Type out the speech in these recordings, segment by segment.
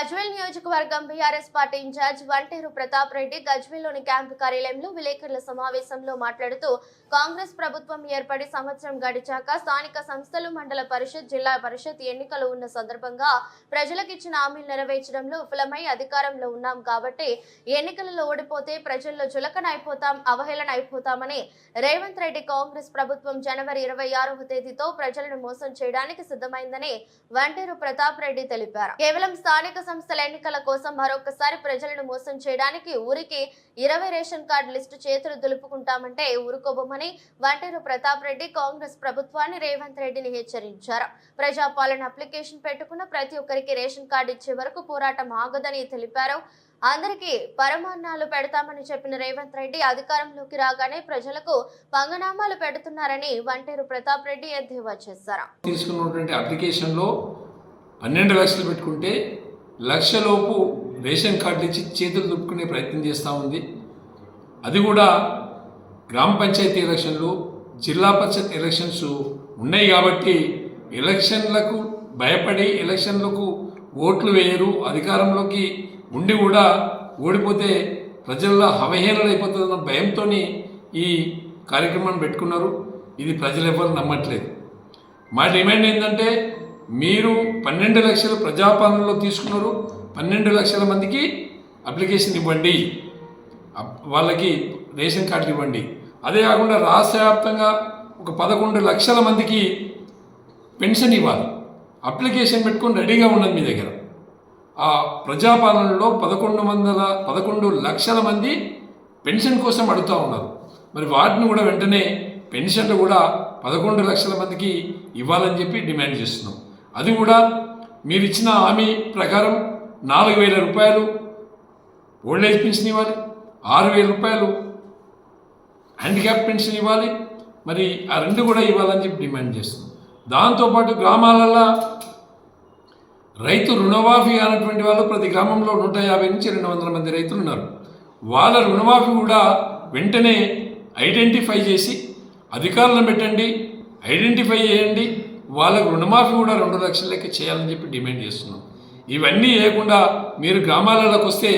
గజ్వేల్ నియోజకవర్గం BRS party in-charge Vanteru Pratap Reddy గజ్వేల్లోని camp కార్యాలయంలో విలేకరుల సమావేశంలో మాట్లాడుతూ కాంగ్రెస్ ప్రభుత్వం ఏర్పడి సంవత్సరం గడిచాక స్థానిక సంస్థలు మండల పరిషత్ జిల్లా పరిషత్ ఎన్నికలు ఉన్న సందర్భంగా ప్రజలకు ఇచ్చిన హామీలు నెరవేర్చడంలో విఫలమై అధికారంలో ఉన్నాం కాబట్టి ఎన్నికలలో ఓడిపోతే ప్రజల్లో చులకన అయిపోతాం అవహేళన అయిపోతామని రేవంత్ రెడ్డి కాంగ్రెస్ ప్రభుత్వం జనవరి ఇరవై ఆరవ తేదీతో ప్రజలను మోసం చేయడానికి సిద్ధమైందని వంటేరు ప్రతాప్ రెడ్డి తెలిపారు. కేవలం స్థానిక సంస్థల ఎన్నికల కోసం మరొకసారి ప్రజలను మోసం చేయడానికి ఊరికి ఇరవై రేషన్ కార్డు లిస్టు చేతులు దులుపుకుంటామంటే ఊరుకోబోమని వంటేరు ప్రతాప్ రెడ్డి కాంగ్రెస్ ప్రభుత్వాన్ని రేవంత్ రెడ్డిని హెచ్చరించారు. ప్రజాపాలన అప్లికేషన్ పెట్టుకున్న ప్రతి ఒక్కరికి రేషన్ కార్డు ఇచ్చే వరకు పోరాటం ఆగదని తెలిపారు. అందరికీ పరమాన్నాలు పెడతామని చెప్పిన రేవంత్ రెడ్డి అధికారంలోకి రాగానే ప్రజలకు పంగనామాలు పెడుతున్నారని వంటేరు ప్రతాప్ రెడ్డి ఎద్దేవా చేశారు. తీసుకున్నటువంటి అప్లికేషన్లో పన్నెండు లక్షలు పెట్టుకుంటే లక్షలోపు రేషన్ కార్డులు ఇచ్చి చేతులు దుప్పుకునే ప్రయత్నం చేస్తూ ఉంది. అది కూడా గ్రామ పంచాయతీ ఎలక్షన్లు జిల్లా పరిషత్ ఎలక్షన్స్ ఉన్నాయి కాబట్టి ఎలక్షన్లకు భయపడి ఎలక్షన్లకు ఓట్లు వేయరు అధికారంలోకి ఉండి కూడా ఓడిపోతే ప్రజల్లో అవహేళన అయిపోతుందన్న భయంతో ఈ కార్యక్రమాన్ని పెట్టుకున్నారు. ఇది ప్రజలు ఎవరు నమ్మట్లేదు. మా డిమాండ్ ఏంటంటే మీరు పన్నెండు లక్షల ప్రజాపాలనలో తీసుకున్నారు పన్నెండు లక్షల మందికి అప్లికేషన్ ఇవ్వండి. వాళ్ళకి రేషన్ కార్డులు ఇవ్వండి. అదే కాకుండా రాష్ట్ర వ్యాప్తంగా ఒక పదకొండు లక్షల మందికి పెన్షన్ ఇవ్వాలి. అప్లికేషన్ పెట్టుకొని రెడీగా ఉన్నది మీ దగ్గర. ఆ ప్రజాపాలనలో పదకొండు వందల పదకొండు లక్షల మంది పెన్షన్ కోసం అడుగుతూ ఉన్నారు. మరి వాటిని కూడా వెంటనే పెన్షన్లు కూడా పదకొండు లక్షల మందికి ఇవ్వాలని చెప్పి డిమాండ్ చేస్తున్నాం. అది కూడా మీరు ఇచ్చిన హామీ ప్రకారం నాలుగు వేల రూపాయలు ఓల్డ్ ఏజ్ పెన్షన్ ఇవ్వాలి ఆరు వేల రూపాయలు హ్యాండిక్యాప్ పెన్షన్ ఇవ్వాలి మరి ఆ రెండు కూడా ఇవ్వాలని చెప్పి డిమాండ్ చేస్తుంది దాంతోపాటు గ్రామాలల్లో రైతు రుణమాఫీ అయినటువంటి వాళ్ళు ప్రతి గ్రామంలో నూట యాభై నుంచి రెండు వందల మంది రైతులు ఉన్నారు. వాళ్ళ రుణమాఫీ కూడా వెంటనే ఐడెంటిఫై చేసి అధికారులను పెట్టండి ఐడెంటిఫై చేయండి వాళ్ళకు రుణమాఫీ కూడా రెండు లక్షల లెక్క చేయాలని చెప్పి డిమాండ్ చేస్తున్నాం. ఇవన్నీ లేకుండా మీరు గ్రామాలలోకి వస్తే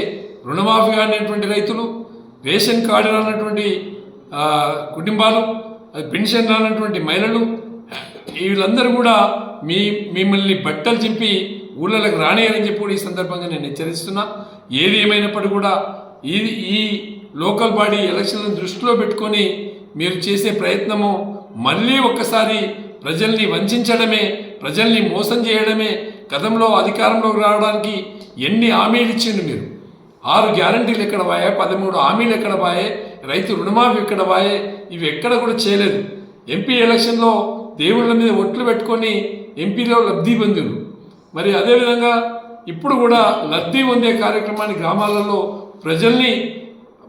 రుణమాఫీ అనేటువంటి రైతులు రేషన్ కార్డు రానటువంటి కుటుంబాలు పెన్షన్ రానటువంటి మహిళలు వీళ్ళందరూ కూడా మీ మిమ్మల్ని బట్టలు చింపి ఊళ్ళకి రానియని చెప్పి కూడా ఈ సందర్భంగా నేను హెచ్చరిస్తున్నా. ఏది ఏమైనప్పటికీ కూడా ఈ ఈ లోకల్ బాడీ ఎలక్షన్లను దృష్టిలో పెట్టుకొని మీరు చేసే ప్రయత్నము మళ్ళీ ఒక్కసారి ప్రజల్ని వంచడమే ప్రజల్ని మోసం చేయడమే గతంలో అధికారంలోకి రావడానికి ఎన్ని హామీలు ఇచ్చిండు మీరు? ఆరు గ్యారంటీలు ఎక్కడ పాయే పదమూడు హామీలు ఎక్కడ పాయే రైతు రుణమాఫీ ఎక్కడ పాయే ఇవి ఎక్కడ కూడా చేయలేదు. ఎంపీ ఎలక్షన్లో దేవుళ్ళ మీద ఒట్లు పెట్టుకొని ఎంపీలో లబ్ధి పొందిరు. మరి అదేవిధంగా ఇప్పుడు కూడా లబ్ధి పొందే కార్యక్రమాన్ని గ్రామాలలో ప్రజల్ని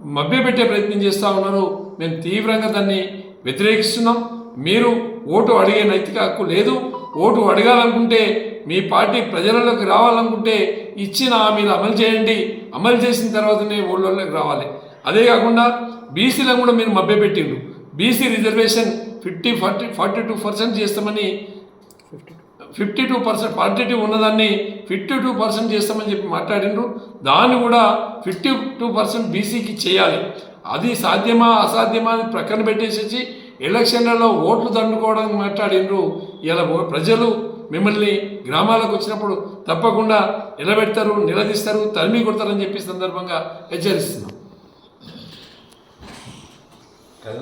మభ్యపెట్టే ప్రయత్నం చేస్తూ ఉన్నారు. మేము తీవ్రంగా దాన్ని వ్యతిరేకిస్తున్నాం. మీరు ఓటు అడిగే నైతిక హక్కు లేదు. ఓటు అడగాలనుకుంటే మీ పార్టీ ప్రజలలోకి రావాలనుకుంటే ఇచ్చిన హామీలు అమలు చేయండి. అమలు చేసిన తర్వాతనే ఓళ్ళలోకి రావాలి. అదే కాకుండా బీసీలను కూడా మీరు మభ్యపెట్టిండు BC reservation fifty forty forty two percent చేస్తామని fifty two percent forty two ఉన్నదాన్ని ఫిఫ్టీ టూ పర్సెంట్ చేస్తామని చెప్పి మాట్లాడిండ్రు. దాన్ని కూడా ఫిఫ్టీ టూ పర్సెంట్ బీసీకి చేయాలి. అది సాధ్యమా అసాధ్యమా అని ప్రక్కన పెట్టేసేసి ఎలక్షన్లలో ఓట్లు దండుకోవడం మాట్లాడిండ్రు ఇలా ప్రజలు మిమ్మల్ని గ్రామాలకు వచ్చినప్పుడు తప్పకుండా నిలబెడతారు నిలదీస్తారు తరిమి కొడతారని చెప్పి సందర్భంగా హెచ్చరిస్తున్నాం. కదా?